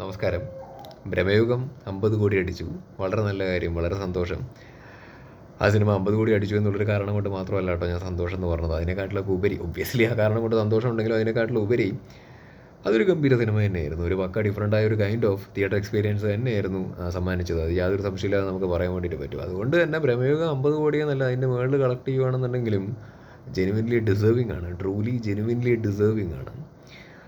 നമസ്കാരം. ഭ്രമയുഗം അമ്പത് കോടി അടിച്ചു. വളരെ നല്ല കാര്യം വളരെ സന്തോഷം. ആ സിനിമ അമ്പത് കോടി അടിച്ചു എന്നുള്ളൊരു കാരണം കൊണ്ട് മാത്രമല്ല കേട്ടോ ഞാൻ സന്തോഷം എന്ന് പറഞ്ഞത്. അതിനെക്കാട്ടിലൊക്കെ ഉപരി ഒബ്വിയസ്ലി ആ കാരണം കൊണ്ട് സന്തോഷം ഉണ്ടെങ്കിലും അതിനെക്കാട്ടിലും ഉപരി അതൊരു ഗംഭീര സിനിമ തന്നെയായിരുന്നു. ഒരു പക്ക ഡിഫറന്റ് ആയ ഒരു കൈൻഡ് ഓഫ് തിയേറ്റർ എക്സ്പീരിയൻസ് തന്നെയായിരുന്നു സമ്മാനിച്ചത്. അത് യാതൊരു സംശയമില്ലാതെ നമുക്ക് പറയാൻ വേണ്ടിയിട്ട് പറ്റും. അതുകൊണ്ട് തന്നെ ഭ്രമയുഗം അമ്പത് കോടി എന്നല്ല അതിന്റെ മുകളിൽ കളക്ട് ചെയ്യുകയാണെന്നുണ്ടെങ്കിലും ജെനുവിൻലി ഡിസേർവിംഗ് ആണ്. ട്രൂലി ജെനുവിൻലി ഡിസേർവിംഗ് ആണ്.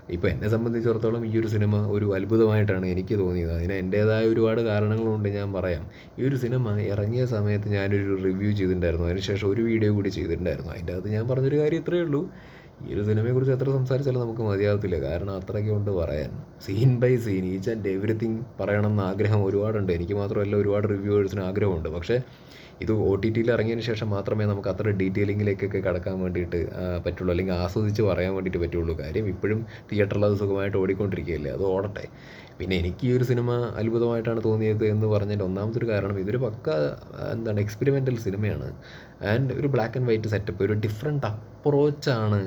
ഇപ്പോൾ എന്നെ സംബന്ധിച്ചിടത്തോളം ഈ ഒരു സിനിമ ഒരു അത്ഭുതമായിട്ടാണ് എനിക്ക് തോന്നിയത്. അതിന് എന്റേതായ ഒരുപാട് കാരണങ്ങളുണ്ട് ഞാൻ പറയാം. ഈ ഒരു സിനിമ ഇറങ്ങിയ സമയത്ത് ഞാനൊരു റിവ്യൂ ചെയ്തിട്ടുണ്ടായിരുന്നു. അതിനുശേഷം ഒരു വീഡിയോ കൂടി ചെയ്തിട്ടുണ്ടായിരുന്നു. അതിന്റെ അകത്ത് ഞാൻ പറഞ്ഞൊരു കാര്യം ഇത്രയേ ഉള്ളൂ. ഈ ഒരു സിനിമയെക്കുറിച്ച് എത്ര സംസാരിച്ചാലും നമുക്ക് മതിയാകത്തില്ല. കാരണം അത്രയ്ക്ക് ഉണ്ട് പറയാൻ. Scene by scene each and everything പറയണം എന്ന് ആഗ്രഹം ഒരുപാടുണ്ട്. എനിക്ക് മാത്രമല്ല ഒരുപാട് റിവ്യൂവേഴ്സിന് ആഗ്രഹമുണ്ട്. പക്ഷേ ഇത് ഒ ടി ടിയിൽ ഇറങ്ങിയതിന് ശേഷം മാത്രമേ നമുക്ക് അത്ര ഡീറ്റെയിലിങ്ങിലേക്കൊക്കെ കടക്കാൻ വേണ്ടിയിട്ട് പറ്റുള്ളൂ. അല്ലെങ്കിൽ ആസ്വദിച്ച് പറയാൻ വേണ്ടിയിട്ട് പറ്റുള്ളൂ. കാര്യം ഇപ്പോഴും തിയേറ്ററിൽ അത് സുഖമായിട്ട് ഓടിക്കൊണ്ടിരിക്കുകയല്ലേ? അത് ഓടട്ടെ. പിന്നെ എനിക്ക് ഈ ഒരു സിനിമ അത്ഭുതമായിട്ടാണ് തോന്നിയത് എന്ന് പറഞ്ഞതിന്റെ ഒന്നാമത്തെ ഒരു കാരണം ഇതൊരു പക്ക എന്താണ് എക്സ്പെരിമെന്റൽ സിനിമയാണ് ആൻഡ് ഒരു ബ്ലാക്ക് ആൻഡ് വൈറ്റ് സെറ്റപ്പ് ഒരു ഡിഫറെന്റ് അപ്രോച്ചാണ്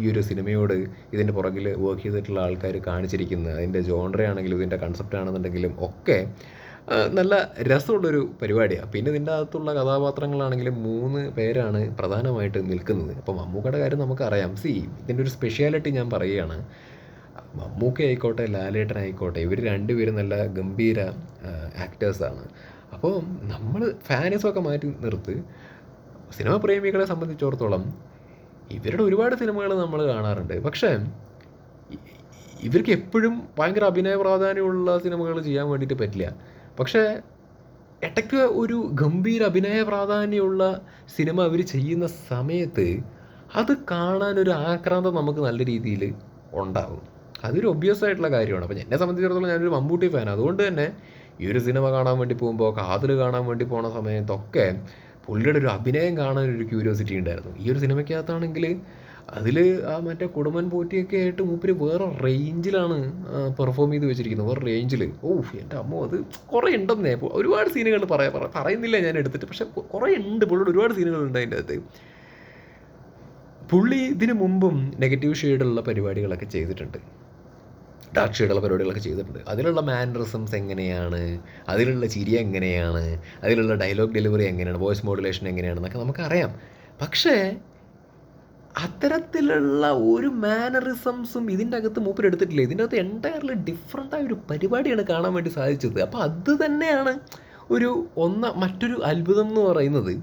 ഈ ഒരു സിനിമയോട് ഇതിന്റെ പുറകിൽ വർക്ക് ചെയ്തിട്ടുള്ള ആൾക്കാർ കാണിച്ചിരിക്കുന്നത്. അതിന്റെ ജോൺറയാണെങ്കിലും ഇതിന്റെ കൺസെപ്റ്റ് ആണെന്നുണ്ടെങ്കിലും ഒക്കെ നല്ല രസമുള്ളൊരു പരിപാടിയാണ് പിന്നെ ഇതിന്റെ അകത്തുള്ള കഥാപാത്രങ്ങളാണെങ്കിലും മൂന്ന് പേരാണ് പ്രധാനമായിട്ട് നിൽക്കുന്നത്. അപ്പോൾ മമ്മൂക്കയുടെ കാര്യം നമുക്കറിയാം. സി ഇതിന്റെ ഒരു സ്പെഷ്യാലിറ്റി ഞാൻ പറയുകയാണ്. മമ്മൂക്ക ആയിക്കോട്ടെ ലാലേട്ടൻ ആയിക്കോട്ടെ ഇവർ രണ്ടുപേരും നല്ല ഗംഭീര ആക്ടേഴ്സാണ് അപ്പോൾ നമ്മൾ ഫാനസൊക്കെ മാറ്റി നിർത്ത് സിനിമ പ്രേമികളെ സംബന്ധിച്ചിടത്തോളം ഇവരുടെ ഒരുപാട് സിനിമകൾ നമ്മൾ കാണാറുണ്ട്. പക്ഷേ ഇവർക്ക് എപ്പോഴും ഭയങ്കര അഭിനയ പ്രാധാന്യമുള്ള സിനിമകൾ ചെയ്യാൻ വേണ്ടിയിട്ട് പറ്റില്ല. പക്ഷേ ഇടയ്ക്ക് ഒരു ഗംഭീര അഭിനയ പ്രാധാന്യമുള്ള സിനിമ അവർ ചെയ്യുന്ന സമയത്ത് അത് കാണാനൊരു ആക്രാന്തം നമുക്ക് നല്ല രീതിയിൽ ഉണ്ടാകും. അതൊരു ഒബ്വിയസ് ആയിട്ടുള്ള കാര്യമാണ്. അപ്പോൾ എന്നെ സംബന്ധിച്ചിടത്തോളം ഞാനൊരു മമ്മൂട്ടി ഫാൻ അതുകൊണ്ട് തന്നെ ഈ ഒരു സിനിമ കാണാൻ വേണ്ടി പോകുമ്പോൾ കാതിൽ കാണാൻ വേണ്ടി പോണ സമയത്തൊക്കെ പുള്ളിയുടെ ഒരു അഭിനയം കാണാൻ ഒരു ക്യൂരിയോസിറ്റി ഉണ്ടായിരുന്നു. ഈ ഒരു സിനിമയ്ക്കകത്താണെങ്കിൽ അതിൽ ആ മറ്റേ കുടുംബൻ പോറ്റിയൊക്കെ ആയിട്ട് മൂപ്പര് വേറെ റേഞ്ചിലാണ് പെർഫോം ചെയ്ത് വെച്ചിരിക്കുന്നത്. വേറെ റേഞ്ചിൽ ഓ എന്റെ അമ്മ അത് കുറേ ഉണ്ടെന്നേ. ഒരുപാട് സീനുകൾ പറയാ പറ- പറയുന്നില്ല ഞാൻ എടുത്തിട്ട്. പക്ഷെ കുറേ ഉണ്ട് പുള്ളിയുടെ ഒരുപാട് സീനുകൾ ഉണ്ട് അതിന്റെ അകത്ത്. പുള്ളി ഇതിനു മുമ്പും നെഗറ്റീവ് ഷെയ്ഡുള്ള പരിപാടികളൊക്കെ ചെയ്തിട്ടുണ്ട്. ഷെയ്ഡുള്ള പരിപാടികളൊക്കെ ചെയ്തിട്ടുണ്ട്. അതിലുള്ള മാനറിസംസ് എങ്ങനെയാണ്? അതിലുള്ള ചിരി എങ്ങനെയാണ്? അതിലുള്ള ഡയലോഗ് ഡെലിവറി എങ്ങനെയാണ്? വോയിസ് മോഡുലേഷൻ എങ്ങനെയാണെന്നൊക്കെ നമുക്കറിയാം. പക്ഷേ അത്തരത്തിലുള്ള ഒരു മാനറിസംസും ഇതിന്റെ അകത്ത് മൂപ്പർ എടുത്തിട്ടില്ല. ഇതിന്റെ അകത്ത് എന്റയർലി ഡിഫറെന്റ് ആയ ഒരു പരിപാടിയാണ് കാണാൻ വേണ്ടി സാധിച്ചത്. അപ്പോൾ അത് തന്നെയാണ് ഒരു ഒന്ന മറ്റൊരു അത്ഭുതം എന്ന് പറയുന്നത്.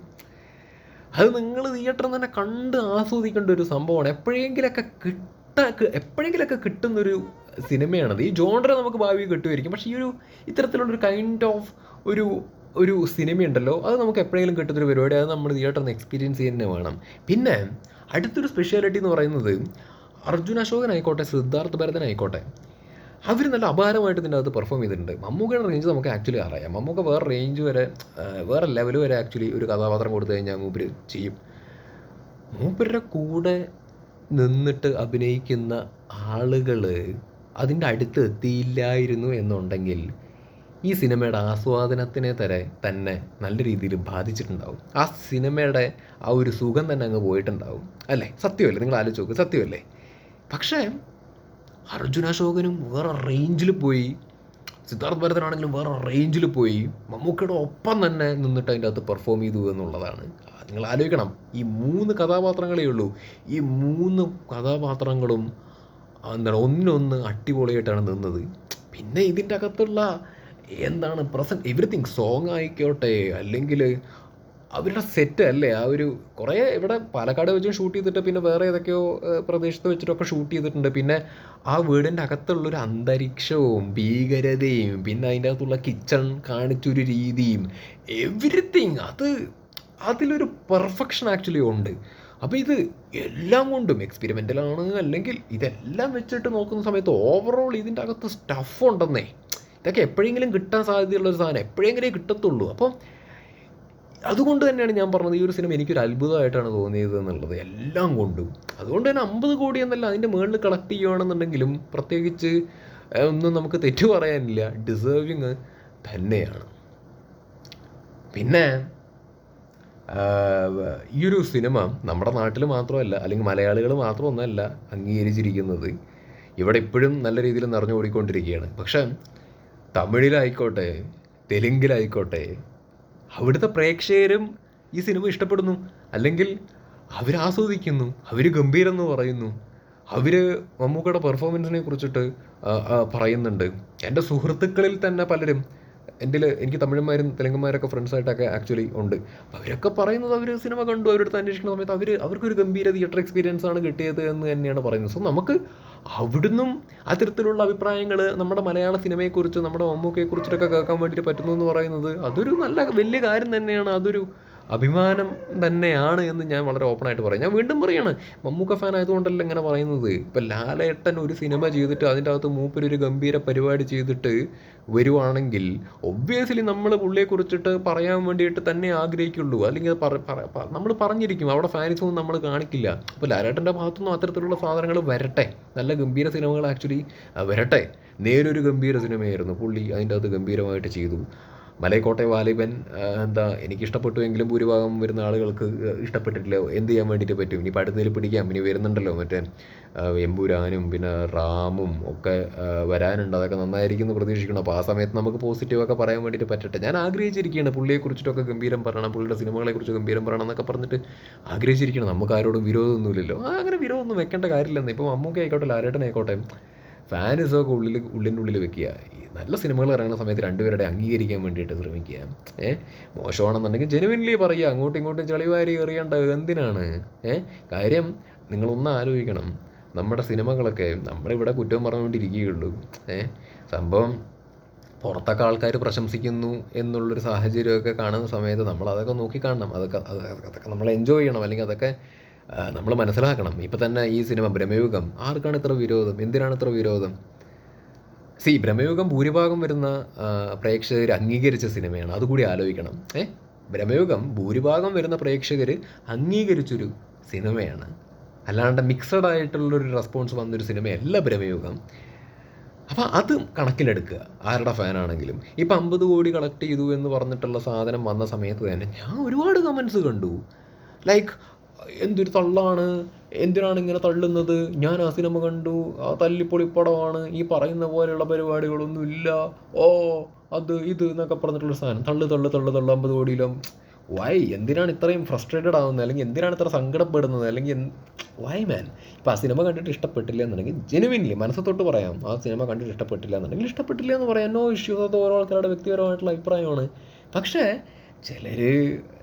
അത് നിങ്ങൾ തിയേറ്ററിൽ തന്നെ കണ്ട് ആസ്വദിക്കേണ്ട ഒരു സംഭവമാണ്. എപ്പോഴെങ്കിലൊക്കെ കിട്ട എപ്പോഴെങ്കിലൊക്കെ കിട്ടുന്നൊരു സിനിമയാണത്. ഈ ജോണ്ടർ നമുക്ക് ഭാവി കിട്ടുമായിരിക്കും. പക്ഷേ ഈ ഒരു ഇത്തരത്തിലുള്ളൊരു കൈൻഡ് ഓഫ് ഒരു ഒരു സിനിമയുണ്ടല്ലോ അത് നമുക്ക് എപ്പോഴെങ്കിലും കിട്ടുന്നൊരു പരിപാടി അത് നമ്മൾ തിയേറ്ററിൽ എക്സ്പീരിയൻസ് തന്നെ വേണം. പിന്നെ അടുത്തൊരു സ്പെഷ്യാലിറ്റി എന്ന് പറയുന്നത് അർജുൻ അശോകൻ ആയിക്കോട്ടെ സിദ്ധാർത്ഥ് ഭരതൻ ആയിക്കോട്ടെ അവർ നല്ല അപാരമായിട്ട് ഇതിന്റെ അകത്ത് പെർഫോം ചെയ്തിട്ടുണ്ട്. മമ്മൂക്കയുടെ റേഞ്ച് നമുക്ക് ആക്ച്വലി അറിയാം. മമ്മൂക്ക വേറെ റേഞ്ച് വരെ വേറെ ലെവൽ വരെ ആക്ച്വലി ഒരു കഥാപാത്രം കൊടുത്തു കഴിഞ്ഞാൽ മൂപ്പര് ചെയ്യും. മൂപ്പരുടെ കൂടെ നിന്നിട്ട് അഭിനയിക്കുന്ന ആളുകൾ അതിന്റെ അടുത്ത് എത്തിയില്ലായിരുന്നു എന്നുണ്ടെങ്കിൽ ഈ സിനിമയുടെ ആസ്വാദനത്തിനെ തരെ തന്നെ നല്ല രീതിയിൽ ബാധിച്ചിട്ടുണ്ടാവും. ആ സിനിമയുടെ ആ ഒരു സുഖം തന്നെ അങ്ങ് പോയിട്ടുണ്ടാവും അല്ലേ? സത്യമല്ലേ? നിങ്ങൾ ആലോചിച്ച് നോക്ക് സത്യമല്ലേ? പക്ഷേ അർജുന അശോകനും വേറെ റേഞ്ചിൽ പോയി സിദ്ധാർത്ഥ് ഭരതനാണെങ്കിലും വേറെ റേഞ്ചിൽ പോയി മമ്മൂക്കയുടെ ഒപ്പം തന്നെ നിന്നിട്ട് അതിന്റെ അകത്ത് പെർഫോം ചെയ്തു എന്നുള്ളതാണ്. നിങ്ങൾ ആലോചിക്കണം ഈ മൂന്ന് കഥാപാത്രങ്ങളേ ഉള്ളൂ. ഈ മൂന്ന് കഥാപാത്രങ്ങളും എന്താണ് ഒന്നിനൊന്ന് അടിപൊളിയായിട്ടാണ് നിന്നത്. പിന്നെ ഇതിന്റെ അകത്തുള്ള എന്താണ് പ്രസന്റ് എവറിത്തിങ് സോങ് ആയിക്കോട്ടെ അല്ലെങ്കിൽ അവരുടെ സെറ്റ് അല്ലേ ആ ഒരു കുറേ ഇവിടെ പാലക്കാട് വെച്ചും ഷൂട്ട് ചെയ്തിട്ട് പിന്നെ വേറെ ഏതൊക്കെയോ പ്രദേശത്ത് വെച്ചിട്ടൊക്കെ ഷൂട്ട് ചെയ്തിട്ടുണ്ട്. പിന്നെ ആ വീടിന്റെ അകത്തുള്ളൊരു അന്തരീക്ഷവും ഭീകരതയും പിന്നെ അതിന്റെ അകത്തുള്ള കിച്ചൺ കാണിച്ചൊരു രീതിയും എവറിത്തിങ് അത് അതിലൊരു പെർഫെക്ഷൻ ആക്ച്വലി ഉണ്ട്. അപ്പോൾ ഇത് എല്ലാം കൊണ്ടും എക്സ്പെരിമെന്റലാണ് അല്ലെങ്കിൽ ഇതെല്ലാം വെച്ചിട്ട് നോക്കുന്ന സമയത്ത് ഓവറോൾ ഇതിന്റെ അകത്ത് സ്റ്റഫ് ഉണ്ടെന്നേ. ഇതൊക്കെ എപ്പോഴെങ്കിലും കിട്ടാൻ സാധ്യതയുള്ള ഒരു സാധനം എപ്പോഴെങ്കിലും കിട്ടത്തുള്ളൂ. അപ്പം അതുകൊണ്ട് തന്നെയാണ് ഞാൻ പറഞ്ഞത് ഈ ഒരു സിനിമ എനിക്കൊരു അത്ഭുതമായിട്ടാണ് തോന്നിയത് എന്നുള്ളത്. എല്ലാം കൊണ്ടും. അതുകൊണ്ട് തന്നെ അമ്പത് കോടി എന്നല്ല അതിന്റെ മുകളിൽ കളക്ട് ചെയ്യുകയാണെന്നുണ്ടെങ്കിലും പ്രത്യേകിച്ച് ഒന്നും നമുക്ക് തെറ്റു പറയാനില്ല. ഡിസേർവിങ് തന്നെയാണ്. പിന്നെ ഈ ഒരു സിനിമ നമ്മുടെ നാട്ടിൽ മാത്രമല്ല അല്ലെങ്കിൽ മലയാളികൾ മാത്രമൊന്നല്ല അംഗീകരിച്ചിരിക്കുന്നത് ഇവിടെ ഇപ്പോഴും നല്ല രീതിയിൽ നിറഞ്ഞു ഓടിക്കൊണ്ടിരിക്കുകയാണ് പക്ഷേ തമിഴിലായിക്കോട്ടെ തെലുങ്കിലായിക്കോട്ടെ അവിടുത്തെ പ്രേക്ഷകരും ഈ സിനിമ ഇഷ്ടപ്പെടുന്നു. അല്ലെങ്കിൽ അവരാസ്വദിക്കുന്നു അവർ ഗംഭീരെന്ന് പറയുന്നു അവർ മമ്മൂക്കയുടെ പെർഫോമൻസിനെ കുറിച്ചിട്ട് പറയുന്നുണ്ട്. എന്റെ സുഹൃത്തുക്കളിൽ തന്നെ പലരും എന്റെ എനിക്ക് തമിഴന്മാരും തെലുങ്കന്മാരൊക്കെ ഫ്രണ്ട്സായിട്ടൊക്കെ ആക്ച്വലി ഉണ്ട്. അവരൊക്കെ പറയുന്നത് അവർ സിനിമ കണ്ടു അവരടുത്ത് അന്വേഷിക്കുന്ന സമയത്ത് അവർ അവർക്കൊരു ഗംഭീര തിയേറ്റർ എക്സ്പീരിയൻസ് ആണ് കിട്ടിയത് എന്ന് തന്നെയാണ് പറയുന്നത്. സോ നമുക്ക് അവിടുന്നും അത്തരത്തിലുള്ള അഭിപ്രായങ്ങൾ നമ്മുടെ മലയാള സിനിമയെക്കുറിച്ച് നമ്മുടെ മമ്മൂക്കയെക്കുറിച്ചിട്ടൊക്കെ കേൾക്കാൻ വേണ്ടിയിട്ട് പറ്റുന്നു എന്ന് പറയുന്നത് അതൊരു നല്ല വലിയ കാര്യം തന്നെയാണ്. അതൊരു അഭിമാനം തന്നെയാണ് എന്ന് ഞാൻ വളരെ ഓപ്പണായിട്ട് പറയും. ഞാൻ വീണ്ടും പറയാണ് മമ്മൂക്ക ഫാൻ ആയതുകൊണ്ടല്ല ഇങ്ങനെ പറയുന്നത്? ഇപ്പം ലാലേട്ടൻ ഒരു സിനിമ ചെയ്തിട്ട് അതിന്റെ അകത്ത് മൂപ്പരൊരു ഗംഭീര പരിപാടി ചെയ്തിട്ട് വരുവാണെങ്കിൽ ഒബ്വിയസ്ലി നമ്മൾ പുള്ളിയെ കുറിച്ചിട്ട് പറയാൻ വേണ്ടിയിട്ട് തന്നെ ആഗ്രഹിക്കുള്ളൂ. അല്ലെങ്കിൽ നമ്മൾ പറഞ്ഞിരിക്കും അവിടെ ഫാൻസൊന്നും നമ്മൾ കാണിക്കില്ല. അപ്പോൾ ലാലേട്ടന്റെ ഭാഗത്തുനിന്നും അത്തരത്തിലുള്ള സാധനങ്ങൾ വരട്ടെ. നല്ല ഗംഭീര സിനിമകൾ ആക്ച്വലി വരട്ടെ. നേരൊരു ഗംഭീര സിനിമയായിരുന്നു പുള്ളി അതിന്റെ അകത്ത് ഗംഭീരമായിട്ട് ചെയ്തു. മലൈക്കോട്ടെ വാലിബൻ എന്താ എനിക്ക് ഇഷ്ടപ്പെട്ടുവെങ്കിലും ഭൂരിഭാഗം വരുന്ന ആളുകൾക്ക് ഇഷ്ടപ്പെട്ടിട്ടില്ല. എന്ത് ചെയ്യാൻ വേണ്ടിയിട്ട് പറ്റും? ഇനി അടുത്തതിൽ പിടിക്കാം. ഇനി വരുന്നുണ്ടല്ലോ മറ്റേ എമ്പുരാനും പിന്നെ റാമും ഒക്കെ വരാനുണ്ട്. അതൊക്കെ നന്നായിരിക്കും എന്ന് പ്രതീക്ഷിക്കണം അപ്പോൾ ആ സമയത്ത് നമുക്ക് പോസിറ്റീവൊക്കെ പറയാൻ വേണ്ടിയിട്ട് പറ്റട്ടെ. ഞാൻ ആഗ്രഹിച്ചിരിക്കുകയാണ് പുള്ളിയെക്കുറിച്ചിട്ടൊക്കെ ഗംഭീരം പറയണം പുള്ളിയുടെ സിനിമകളെക്കുറിച്ച് ഗംഭീരം പറയണം എന്നൊക്കെ പറഞ്ഞിട്ട് ആഗ്രഹിച്ചിരിക്കണം നമുക്ക് ആരോടും വിരോധമൊന്നുമില്ലല്ലോ അങ്ങനെ വിരോധമൊന്നും വെക്കേണ്ട കാര്യമില്ലെന്ന്. ഇപ്പോൾ അമ്മൂക്കെ ആയിക്കോട്ടെ ലാലേട്ടനായിക്കോട്ടെ ഫാൻസൊക്കെ ഉള്ളിൽ ഉള്ളിന്റെ ഉള്ളിൽ വെക്കുക. നല്ല സിനിമകൾ ഇറങ്ങുന്ന സമയത്ത് രണ്ടുപേരുടെ അംഗീകരിക്കാൻ വേണ്ടിയിട്ട് ശ്രമിക്കുക. ഏഹ് മോശമാണെന്നുണ്ടെങ്കിൽ ജെനുവിൻലി പറയുക അങ്ങോട്ടും ഇങ്ങോട്ടും ചെളിവാരി എറിയേണ്ട എന്തിനാണ്? ഏഹ് കാര്യം നിങ്ങളൊന്ന് ആലോചിക്കണം. നമ്മുടെ സിനിമകളൊക്കെ നമ്മളിവിടെ കുറ്റം പറഞ്ഞുകൊണ്ടിരിക്കുകയുള്ളൂ. ഏഹ് സംഭവം പുറത്തൊക്കെ ആൾക്കാർ പ്രശംസിക്കുന്നു എന്നുള്ളൊരു സാഹചര്യമൊക്കെ കാണുന്ന സമയത്ത് നമ്മൾ അതൊക്കെ നോക്കിക്കാണണം അതൊക്കെ അതൊക്കെ നമ്മൾ എൻജോയ് ചെയ്യണം. അല്ലെങ്കിൽ അതൊക്കെ നമ്മൾ മനസ്സിലാക്കണം. ഇപ്പം തന്നെ ഈ സിനിമ ബ്രഹ്മയുഗം. ആർക്കാണ് ഇത്ര വിരോധം? എന്തിനാണ് ഇത്ര വിരോധം? സി ബ്രഹ്മയുഗം ഭൂരിഭാഗം വരുന്ന പ്രേക്ഷകർ അംഗീകരിച്ച സിനിമയാണ്. അതുകൂടി ആലോചിക്കണം. ഏ? ബ്രഹ്മയുഗം ഭൂരിഭാഗം വരുന്ന പ്രേക്ഷകർ അംഗീകരിച്ചൊരു സിനിമയാണ്. അല്ലാണ്ട് മിക്സഡ് ആയിട്ടുള്ളൊരു റെസ്പോൺസ് വന്നൊരു സിനിമയല്ല ബ്രഹ്മയുഗം. അപ്പോൾ അത് കണക്കിലെടുക്കുക. ആരുടെ ഫാനാണെങ്കിലും ഇപ്പം അമ്പത് കോടി കളക്ട് ചെയ്തു എന്ന് പറഞ്ഞിട്ടുള്ള സാധനം വന്ന സമയത്ത് തന്നെ ഞാൻ ഒരുപാട് കമൻസ് കണ്ടു. ലൈക്ക് എന്തൊരു തള്ളാണ്? എന്തിനാണ് ഇങ്ങനെ തള്ളുന്നത്? ഞാൻ ആ സിനിമ കണ്ടു. ആ തല്ലിപ്പൊളിപ്പടമാണ് ഈ പറയുന്ന പോലെയുള്ള പരിപാടികളൊന്നും ഇല്ല ഓ അത് ഇത് എന്നൊക്കെ പറഞ്ഞിട്ടുള്ള സാധനം. തള്ളു തള്ളു തള്ളു തള്ളു അമ്പത് കോടിയിലും വൈ എന്തിനാണ് ഇത്രയും ഫ്രസ്ട്രേറ്റഡ് ആവുന്നത്? അല്ലെങ്കിൽ എന്തിനാണ് ഇത്ര സങ്കടപ്പെടുന്നത്? അല്ലെങ്കിൽ വൈ മാൻ ഇപ്പോൾ ആ സിനിമ കണ്ടിട്ട് ഇഷ്ടപ്പെട്ടില്ല എന്നുണ്ടെങ്കിൽ ജെനുവിൻലി മനസ്സ് തൊട്ട് പറയാം. ആ സിനിമ കണ്ടിട്ട് ഇഷ്ടപ്പെട്ടില്ല എന്നുണ്ടെങ്കിൽ ഇഷ്ടപ്പെട്ടില്ല എന്ന് പറയാം. നോ ഇഷ്യൂസ് അത് ഓരോ ആൾക്കാരുടെ വ്യക്തിപരമായിട്ടുള്ള അഭിപ്രായമാണ്. പക്ഷേ ചിലർ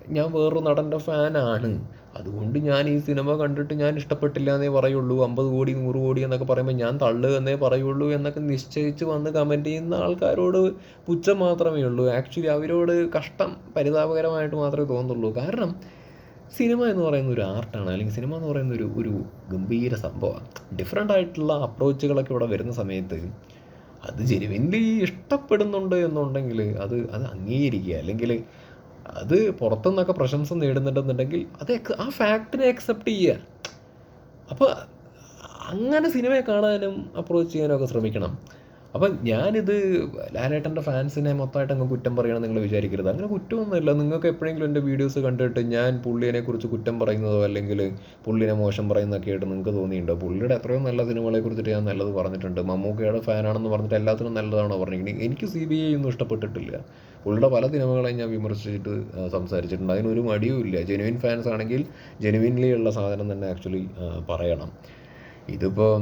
ഞാൻ വേറൊരു നടന്റെ ഫാനാണ് അതുകൊണ്ട് ഞാൻ ഈ സിനിമ കണ്ടിട്ട് ഞാൻ ഇഷ്ടപ്പെട്ടില്ല എന്നേ പറയുള്ളൂ. അമ്പത് കോടി നൂറ് കോടി എന്നൊക്കെ പറയുമ്പോൾ ഞാൻ തള്ളു എന്നേ പറയുള്ളൂ എന്നൊക്കെ നിശ്ചയിച്ച് വന്ന് കമന്റ് ചെയ്യുന്ന ആൾക്കാരോട് പുച്ഛം മാത്രമേ ഉള്ളൂ. ആക്ച്വലി അവരോട് കഷ്ടം പരിതാപകരമായിട്ട് മാത്രമേ തോന്നുള്ളൂ കാരണം സിനിമ എന്ന് പറയുന്ന ഒരു ആർട്ടാണ് അല്ലെങ്കിൽ സിനിമ എന്ന് പറയുന്ന ഒരു ഒരു ഗംഭീര സംഭവമാണ്. ഡിഫറെന്റ് ആയിട്ടുള്ള അപ്രോച്ചുകളൊക്കെ ഇവിടെ വരുന്ന സമയത്ത് അത് ജെനുവിൻലി ഇഷ്ടപ്പെടുന്നുണ്ട് എന്നുണ്ടെങ്കിൽ അത് അത് അംഗീകരിക്കുക. അല്ലെങ്കിൽ അത് പുറത്തുനിന്നൊക്കെ പ്രശംസ നേടുന്നുണ്ടെന്നുണ്ടെങ്കിൽ അത് ആ ഫാക്ടിനെ അക്സെപ്റ്റ് ചെയ്യുക. അപ്പോൾ അങ്ങനെ സിനിമയെ കാണാനും അപ്രോച്ച് ചെയ്യാനും ഒക്കെ ശ്രമിക്കണം. അപ്പം ഞാനിത് ലാലേട്ടന്റെ ഫാൻസിനെ മൊത്തമായിട്ട് അങ്ങ് കുറ്റം പറയണം നിങ്ങൾ വിചാരിക്കരുത്. അങ്ങനെ കുറ്റമൊന്നുമില്ല. നിങ്ങൾക്ക് എപ്പോഴെങ്കിലും എന്റെ വീഡിയോസ് കണ്ടിട്ട് ഞാൻ പുള്ളിയെക്കുറിച്ച് കുറ്റം പറയുന്നതോ അല്ലെങ്കിൽ പുള്ളിനെ മോശം പറയുന്നതൊക്കെ ആയിട്ട് നിങ്ങൾക്ക് തോന്നിയിട്ടുണ്ടോ? പുള്ളിയുടെ എത്രയോ നല്ല സിനിമകളെ കുറിച്ചിട്ട് ഞാൻ നല്ലത് പറഞ്ഞിട്ടുണ്ട്. മമ്മൂക്കയുടെ ഫാനാണെന്ന് പറഞ്ഞിട്ട് എല്ലാത്തിനും നല്ലതാണോ പറഞ്ഞിരിക്കുന്നത്? എനിക്ക് സി ബി ഐ ഒന്നും ഇഷ്ടപ്പെട്ടിട്ടില്ല. പുള്ളിയുടെ പല സിനിമകളെ ഞാൻ വിമർശിച്ചിട്ട് സംസാരിച്ചിട്ടുണ്ട്. അതിനൊരു മടിയും ഇല്ല. ജെനുവിൻ ഫാൻസ് ആണെങ്കിൽ ജെനുവിൻലി ഉള്ള സാധനം തന്നെ ആക്ച്വലി പറയണം. ഇതിപ്പോൾ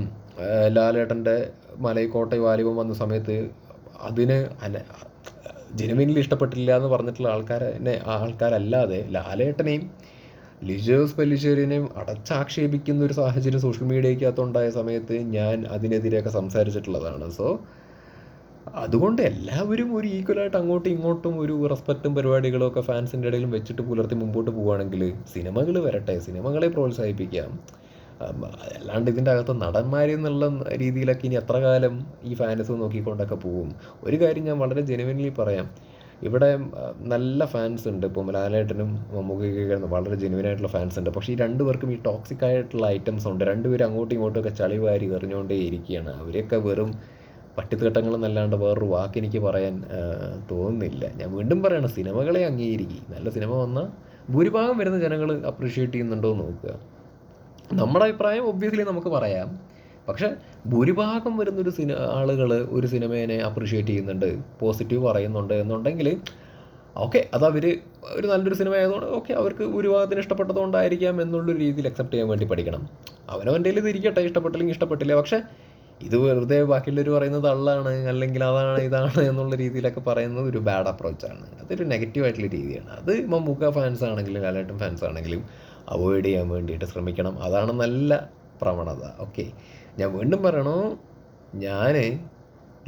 ലാലേട്ടന്റെ മലൈക്കോട്ടെ വാലിബം വന്ന സമയത്ത് അതിന് അല്ല ജനുവിനിൽ ഇഷ്ടപ്പെട്ടില്ല എന്ന് പറഞ്ഞിട്ടുള്ള ആൾക്കാരെ ആൾക്കാരല്ലാതെ ലാലേട്ടനെയും ലിജേഴ്സ് പെല്ലിശ്ശേരിനെയും അടച്ചാക്ഷേപിക്കുന്ന ഒരു സാഹചര്യം സോഷ്യൽ മീഡിയയ്ക്കകത്തുണ്ടായ സമയത്ത് ഞാൻ അതിനെതിരെയൊക്കെ സംസാരിച്ചിട്ടുള്ളതാണ്. സോ അതുകൊണ്ട് എല്ലാവരും ഒരു ഈക്വലായിട്ട് അങ്ങോട്ടും ഇങ്ങോട്ടും ഒരു റെസ്പെക്റ്റും പരിപാടികളും ഒക്കെ ഫാൻസിന്റെ ഇടയിലും വെച്ചിട്ട് പുലർത്തി മുമ്പോട്ട് പോവുകയാണെങ്കിൽ സിനിമകൾ വരട്ടെ സിനിമകളെ പ്രോത്സാഹിപ്പിക്കാം. അല്ലാണ്ട് ഇതിന്റെ അകത്ത് നടന്മാർ എന്നുള്ള രീതിയിലൊക്കെ ഇനി എത്ര കാലം ഈ ഫാൻസ് നോക്കിക്കൊണ്ടൊക്കെ പോകും? ഒരു കാര്യം ഞാൻ വളരെ ജെനുവിൻലി പറയാം. ഇവിടെ നല്ല ഫാൻസ് ഉണ്ട്. ഇപ്പോൾ ലാലേട്ടനും മമ്മൂക്കൊക്കെ വളരെ ജെനുവിൻ ആയിട്ടുള്ള ഫാൻസ് ഉണ്ട്. പക്ഷേ ഈ രണ്ടുപേർക്കും ഈ ടോക്സിക് ആയിട്ടുള്ള ഐറ്റംസ് ഉണ്ട്. രണ്ടുപേരും അങ്ങോട്ടും ഇങ്ങോട്ടും ഒക്കെ ചളിവാരി എറിഞ്ഞുകൊണ്ടേ ഇരിക്കുകയാണ്. അവരെയൊക്കെ വെറും പട്ടിത്തട്ടങ്ങളെന്നല്ലാണ്ട് വേറൊരു വാക്ക് എനിക്ക് പറയാൻ തോന്നുന്നില്ല. ഞാൻ വീണ്ടും പറയണം സിനിമകളെ അംഗീകരിക്കും. നല്ല സിനിമ വന്നാൽ ഭൂരിഭാഗം വരുന്ന ജനങ്ങൾ അപ്രീഷിയേറ്റ് ചെയ്യുന്നുണ്ടോ എന്ന് നോക്കുക. നമ്മുടെ അഭിപ്രായം ഒബ്വിയസ്ലി നമുക്ക് പറയാം. പക്ഷെ ഭൂരിഭാഗം വരുന്നൊരു സിനി ആളുകൾ ഒരു സിനിമേനെ അപ്രീഷിയേറ്റ് ചെയ്യുന്നുണ്ട് പോസിറ്റീവ് പറയുന്നുണ്ട് എന്നുണ്ടെങ്കിൽ ഓക്കെ അത് അവർ ഒരു നല്ലൊരു സിനിമ ആയതുകൊണ്ട് ഓക്കെ അവർക്ക് ഭൂരിഭാഗത്തിന് ഇഷ്ടപ്പെട്ടതുകൊണ്ടായിരിക്കാം എന്നുള്ളൊരു രീതിയിൽ അക്സെപ്റ്റ് ചെയ്യാൻ വേണ്ടി പഠിക്കണം. അവനവന്റെ ഇത് ഇരിക്കട്ടെ ഇഷ്ടപ്പെട്ടില്ലെങ്കിൽ ഇഷ്ടപ്പെട്ടില്ല. പക്ഷേ ഇത് വെറുതെ ബാക്കിയുള്ളവർ പറയുന്നത് അള്ളാണ് അല്ലെങ്കിൽ അതാണ് ഇതാണ് എന്നുള്ള രീതിയിലൊക്കെ പറയുന്നത് ഒരു ബാഡ് അപ്രോച്ചാണ് അതൊരു നെഗറ്റീവ് ആയിട്ടുള്ള രീതിയാണ്. അത് മമ്മൂക്ക ഫാൻസ് ആണെങ്കിലും ലാലേട്ടൻ ഫാൻസ് ആണെങ്കിലും അവോയ്ഡ് ചെയ്യാൻ വേണ്ടിയിട്ട് ശ്രമിക്കണം. അതാണ് നല്ല പ്രവണത. ഓക്കെ ഞാൻ വീണ്ടും പറയണോ ഞാൻ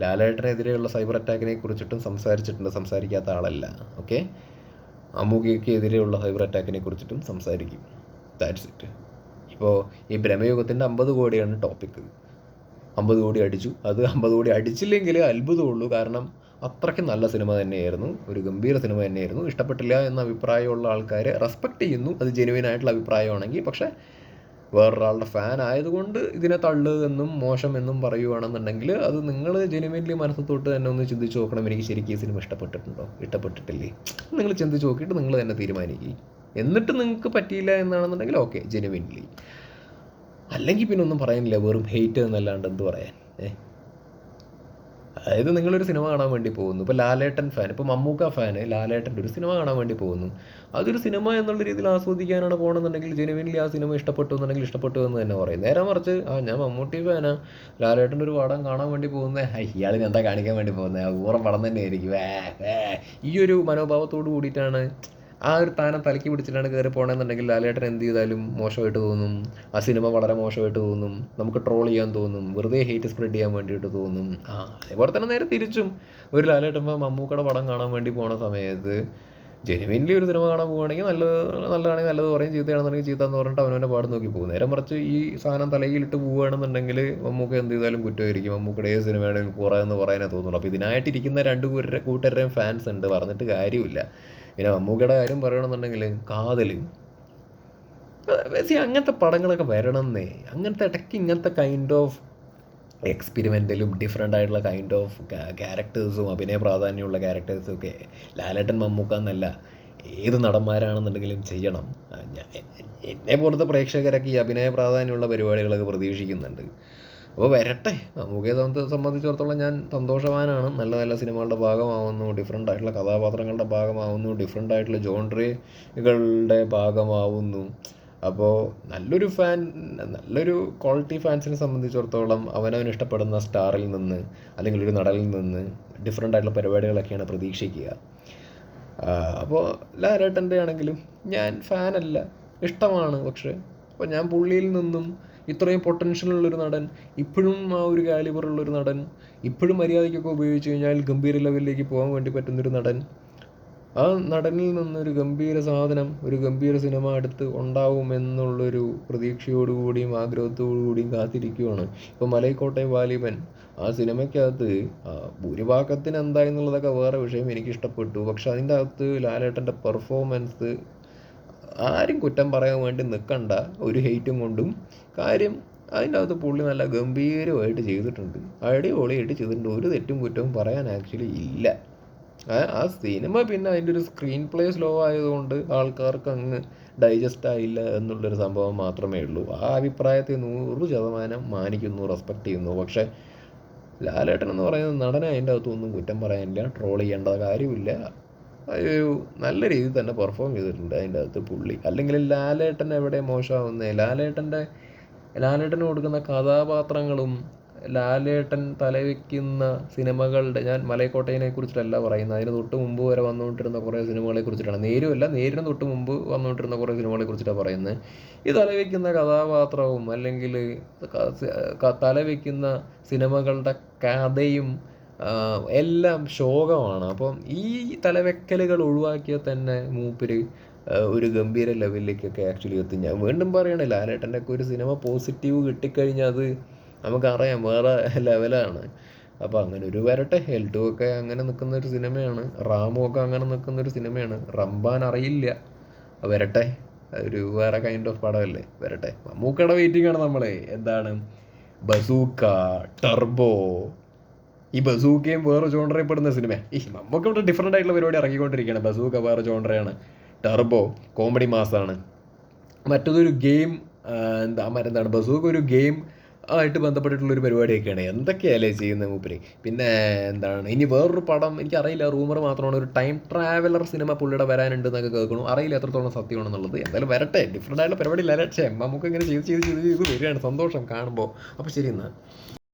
ലാലേട്ടനെതിരെയുള്ള സൈബർ അറ്റാക്കിനെ കുറിച്ചിട്ടും സംസാരിച്ചിട്ടുണ്ട്. സംസാരിക്കാത്ത ആളല്ല. ഓക്കെ അമ്മൂക്കയ്ക്കെതിരെയുള്ള സൈബർ അറ്റാക്കിനെ കുറിച്ചിട്ടും സംസാരിക്കും. ദാറ്റ്സ് ഇറ്റ് ഇപ്പോൾ ഈ ബ്രഹ്മയുഗത്തിന്റെ അമ്പത് കോടിയാണ് ടോപ്പിക്ക് അമ്പത് കോടി അടിച്ചു. അത് അമ്പത് കോടി അടിച്ചില്ലെങ്കിൽ അത്ഭുതമുള്ളൂ. കാരണം അത്രയ്ക്ക് നല്ല സിനിമ തന്നെയായിരുന്നു. ഒരു ഗംഭീര സിനിമ തന്നെയായിരുന്നു. ഇഷ്ടപ്പെട്ടില്ല എന്ന അഭിപ്രായമുള്ള ആൾക്കാരെ റെസ്പെക്റ്റ് ചെയ്യുന്നു. അത് ജെനുവിൻ ആയിട്ടുള്ള അഭിപ്രായമാണെങ്കിൽ പക്ഷേ വേറൊരാളുടെ ഫാൻ ആയതുകൊണ്ട് ഇതിനെ തള്ളു എന്നും മോശം എന്നും പറയുവാണെന്നുണ്ടെങ്കിൽ അത് നിങ്ങൾ ജെനുവിൻലി മനസ്സ് തൊട്ട് തന്നെ ഒന്ന് ചിന്തിച്ച് നോക്കണം. എനിക്ക് ശരിക്കും ഈ സിനിമ ഇഷ്ടപ്പെട്ടിട്ടുണ്ടോ? ഇഷ്ടപ്പെട്ടിട്ടില്ലേ? നിങ്ങൾ ചിന്തിച്ച് നോക്കിയിട്ട് നിങ്ങൾ തന്നെ തീരുമാനിക്കുക എന്നിട്ട് നിങ്ങൾക്ക് പറ്റിയില്ല എന്നാണെന്നുണ്ടെങ്കിൽ ഓക്കെ ജെനുവിൻലി അല്ലെങ്കിൽ പിന്നെ ഒന്നും പറയാനില്ല. വെറും ഹെയ്റ്റ് എന്നല്ലാണ്ട് എന്ത് പറയാൻ? ഏ? അതായത് നിങ്ങളൊരു സിനിമ കാണാൻ വേണ്ടി പോകുന്നു. ഇപ്പോൾ ലാലേട്ടൻ ഫാൻ ഇപ്പോൾ മമ്മൂക്ക ഫാന് ലാലേട്ടന്റെ ഒരു സിനിമ കാണാൻ വേണ്ടി പോകുന്നു. അതൊരു സിനിമ എന്നുള്ള രീതിയിൽ ആസ്വദിക്കാനാണ് പോകണമെന്നുണ്ടെങ്കിൽ ജെനുവിൻലി ആ സിനിമ ഇഷ്ടപ്പെട്ടു എന്നുണ്ടെങ്കിൽ ഇഷ്ടപ്പെട്ടു എന്ന് തന്നെ പറയും. നേരെ മറിച്ച് ആ ഞാൻ മമ്മൂട്ടി ഫാനാ ലാലേട്ടന്റെ ഒരു പടം കാണാൻ വേണ്ടി പോകുന്നത് ഇയാളിന് എന്താ കാണിക്കാൻ വേണ്ടി പോകുന്നത് ഊറം പടം തന്നെ ആയിരിക്കും ഈ ഒരു മനോഭാവത്തോട് കൂടിയിട്ടാണ് ആ ഒരു സ്ഥാനം തലയ്ക്ക് പിടിച്ചിട്ടാണ് കയറി പോകണമെന്നുണ്ടെങ്കിൽ ലാലേട്ടൻ എന്ത് ചെയ്താലും മോശമായിട്ട് തോന്നും. ആ സിനിമ വളരെ മോശമായിട്ട് തോന്നും. നമുക്ക് ട്രോൾ ചെയ്യാൻ തോന്നും. വെറുതെ ഹേറ്റ് സ്പ്രെഡ് ചെയ്യാൻ വേണ്ടിയിട്ട് തോന്നും. ആ അതേപോലെ തന്നെ നേരെ തിരിച്ചും. ഒരു ലാലേട്ടൻ മമ്മൂക്കയുടെ പടം കാണാൻ വേണ്ടി പോണ സമയത്ത് ജെനുവിൻലി ഒരു സിനിമ കാണാൻ പോവുകയാണെങ്കിൽ നല്ല നല്ലതാണെങ്കിൽ നല്ലത് പറയും ചീത്തയാണെന്നുണ്ടെങ്കിൽ ചീത്ത എന്ന് പറഞ്ഞിട്ട് അവനവന്റെ പാട് നോക്കി പോകും. നേരെ മറിച്ച് ഈ സാധനം തലയിലിട്ട് പോവുകയാണെന്നുണ്ടെങ്കിൽ മമ്മൂക്ക എന്ത് ചെയ്താലും കുറ്റമായിരിക്കും. മമ്മൂക്കയുടെ ഏത് സിനിമയാണെങ്കിൽ കുറേ എന്ന് പറയാനേ തോന്നുള്ളൂ. അപ്പോൾ ഇതിനായിട്ടിരിക്കുന്ന രണ്ട് കൂട്ടരുടെ കൂട്ടരുടെയും ഫാൻസ് ഉണ്ട്. പറഞ്ഞിട്ട് കാര്യമില്ല. പിന്നെ മമ്മൂക്കയുടെ കാര്യം പറയണമെന്നുണ്ടെങ്കിൽ കാതൽ അങ്ങനത്തെ പടങ്ങളൊക്കെ വരണമെന്നേ. അങ്ങനത്തെ ഇടയ്ക്ക് ഇങ്ങനത്തെ കൈൻഡ് ഓഫ് എക്സ്പെരിമെന്റലും ഡിഫറെന്റ് ആയിട്ടുള്ള കൈൻഡ് ഓഫ് ക്യാരക്ടേഴ്സും അഭിനയ പ്രാധാന്യമുള്ള ക്യാരക്ടേഴ്സും ഒക്കെ ലാലേട്ടൻ മമ്മൂക്ക എന്നല്ല ഏത് നടന്മാരാണെന്നുണ്ടെങ്കിലും ചെയ്യണം. എന്നെ പോലത്തെ പ്രേക്ഷകരൊക്കെ ഈ അഭിനയ പ്രാധാന്യമുള്ള പരിപാടികളൊക്കെ പ്രതീക്ഷിക്കുന്നുണ്ട്. അപ്പോൾ വരട്ടെ. മമ്മൂക്കയെ സംബന്ധിച്ചിടത്തോളം ഞാൻ സന്തോഷവാനാണ്. നല്ല നല്ല സിനിമകളുടെ ഭാഗമാവുന്നു ഡിഫറെന്റ് ആയിട്ടുള്ള കഥാപാത്രങ്ങളുടെ ഭാഗമാവുന്നു ഡിഫറെന്റ് ആയിട്ടുള്ള ജോൺട്രികളുടെ ഭാഗമാവുന്നു. അപ്പോൾ നല്ലൊരു ഫാൻ നല്ലൊരു ക്വാളിറ്റി ഫാൻസിനെ സംബന്ധിച്ചിടത്തോളം അവനവൻ ഇഷ്ടപ്പെടുന്ന സ്റ്റാറിൽ നിന്ന് അല്ലെങ്കിൽ ഒരു നടനിൽ നിന്ന് ഡിഫറെന്റ് ആയിട്ടുള്ള പരിപാടികളൊക്കെയാണ് പ്രതീക്ഷിക്കുക. അപ്പോൾ ലാലേട്ടന്റെ ആണെങ്കിലും ഞാൻ ഫാനല്ല ഇഷ്ടമാണ് പക്ഷേ അപ്പോൾ ഞാൻ പുള്ളിയിൽ നിന്നും ഇത്രയും പൊട്ടൻഷ്യൽ ഉള്ളൊരു നടൻ ഇപ്പോഴും ആ ഒരു കാലിബറുള്ളൊരു നടൻ ഇപ്പോഴും മര്യാദയ്ക്കൊക്കെ ഉപയോഗിച്ച് കഴിഞ്ഞാൽ ഗംഭീര ലെവലിലേക്ക് പോകാൻ വേണ്ടി പറ്റുന്നൊരു നടൻ. ആ നടനിൽ നിന്നൊരു ഗംഭീര സാധനം ഒരു ഗംഭീര സിനിമ അടുത്ത് ഉണ്ടാവുമെന്നുള്ളൊരു പ്രതീക്ഷയോടുകൂടിയും ആഗ്രഹത്തോടുകൂടിയും കാത്തിരിക്കുകയാണ് ഇപ്പോൾ മലൈക്കോട്ടെ വാലിബൻ ആ സിനിമയ്ക്കകത്ത് ഭൂരിഭാഗത്തിന് എന്തായെന്നുള്ളതൊക്കെ വേറെ വിഷയം എനിക്കിഷ്ടപ്പെട്ടു. പക്ഷെ അതിന്റെ അകത്ത് ലാലേട്ടന്റെ പെർഫോമൻസ് ആരും കുറ്റം പറയാൻ വേണ്ടി നിൽക്കണ്ട ഒരു ഹെയ്റ്റും കൊണ്ടും. കാര്യം അതിന്റെ അകത്ത് പുള്ളി നല്ല ഗംഭീരമായിട്ട് ചെയ്തിട്ടുണ്ട്. അടിപൊളിയായിട്ട് ചെയ്തിട്ടുണ്ട്. ഒരു തെറ്റും കുറ്റവും പറയാൻ ആക്ച്വലി ഇല്ല. ആ സിനിമ പിന്നെ അതിന്റെ ഒരു സ്ക്രീൻ പ്ലേ സ്ലോ ആയതുകൊണ്ട് ആൾക്കാർക്ക് അങ്ങ് ഡൈജസ്റ്റ് ആയില്ല എന്നുള്ളൊരു സംഭവം മാത്രമേ ഉള്ളൂ. ആ അഭിപ്രായത്തെ നൂറ് ശതമാനം മാനിക്കുന്നു റെസ്പെക്ട് ചെയ്യുന്നു. പക്ഷേ ലാലേട്ടൻ എന്ന് പറയുന്ന നടനെ അതിന്റെ അകത്തൊന്നും കുറ്റം പറയാനില്ല. ട്രോൾ ചെയ്യേണ്ട കാര്യമില്ല. ഒരു നല്ല രീതിയിൽ തന്നെ പെർഫോം ചെയ്തിട്ടുണ്ട് അതിന്റെ അകത്ത് പുള്ളി. അല്ലെങ്കിൽ ലാലേട്ടൻ എവിടെ മോശമാവുന്നത് ലാലേട്ടന്റെ ലാലേട്ടന് കൊടുക്കുന്ന കഥാപാത്രങ്ങളും ലാലേട്ടൻ തലവെക്കുന്ന സിനിമകളുടെ ഞാൻ മലയക്കോട്ടയിനെ കുറിച്ചിട്ടല്ല പറയുന്നത്. അതിന് തൊട്ട് മുമ്പ് വരെ വന്നുകൊണ്ടിരുന്ന കുറേ സിനിമകളെ കുറിച്ചിട്ടാണ്. നേരുമല്ല നേരിന് തൊട്ട് മുമ്പ് വന്നുകൊണ്ടിരുന്ന കുറേ സിനിമകളെ കുറിച്ചിട്ടാണ് പറയുന്നത്. ഈ തലവെക്കുന്ന കഥാപാത്രവും അല്ലെങ്കിൽ തലവെക്കുന്ന സിനിമകളുടെ കഥയും എല്ലാം ശോകമാണ്. അപ്പം ഈ തലവെക്കലുകൾ ഒഴിവാക്കിയാൽ തന്നെ മൂപ്പര് ഒരു ഗംഭീര ലെവലിലേക്കൊക്കെ ആക്ച്വലി എത്തി. ഞാൻ വീണ്ടും പറയണില്ല ലാലേട്ടന്റെ ഒക്കെ ഒരു സിനിമ പോസിറ്റീവ് കിട്ടിക്കഴിഞ്ഞാൽ അത് നമുക്കറിയാം വേറെ ലെവലാണ്. അപ്പോൾ അങ്ങനെ ഒരു വരട്ടെ. ടു ഒക്കെ അങ്ങനെ നിൽക്കുന്ന ഒരു സിനിമയാണ്. റാമു ഒക്കെ അങ്ങനെ നിൽക്കുന്ന ഒരു സിനിമയാണ്. റംബാൻ അറിയില്ല. വരട്ടെ. ഒരു വേറെ കൈൻഡ് ഓഫ് പടമല്ലേ. വരട്ടെ. മമ്മൂക്കയുടെ വെയിറ്റിംഗ് ആണ് നമ്മളെ. എന്താണ്? ബസൂക്ക ടർബോ ഈ ബസൂക്കയും വേറെ ജോണ്ടറയപ്പെടുന്ന സിനിമ ഈ നമുക്ക് ഇവിടെ ഡിഫറെന്റ് ആയിട്ടുള്ള പരിപാടി ഇറങ്ങിക്കൊണ്ടിരിക്കുകയാണ്. ബസൂക്ക വേറെ ജോണ്ടറയാണ് ടർബോ കോമഡി മാസാണ് മറ്റതൊരു ഗെയിം എന്താ മറ്റെന്താണ്? ബസൂക്ക ഒരു ഗെയിം ആയിട്ട് ബന്ധപ്പെട്ടിട്ടുള്ള ഒരു പരിപാടിയൊക്കെയാണ്. എന്തൊക്കെയല്ലേ ചെയ്യുന്നത് മൂപ്പര്? പിന്നെ എന്താണ്? ഇനി വേറൊരു പടം എനിക്കറിയില്ല. റൂമർ മാത്രമാണ്. ഒരു ടൈം ട്രാവലർ സിനിമ പുള്ളിയുടെ വരാനുണ്ട് എന്നൊക്കെ കേൾക്കണു. അറിയില്ല എത്രത്തോളം സത്യമാണെന്നുള്ളത്. എന്തായാലും വരട്ടെ. ഡിഫറെന്റ് ആയിട്ടുള്ള പരിപാടി അല്ല? പക്ഷേ നമുക്ക് ഇങ്ങനെ ചെയ്ത് ചെയ്ത് ചെയ്ത് ചെയ്ത് വരികയാണ്. സന്തോഷം കാണുമ്പോൾ അപ്പോൾ ശരി എന്നാൽ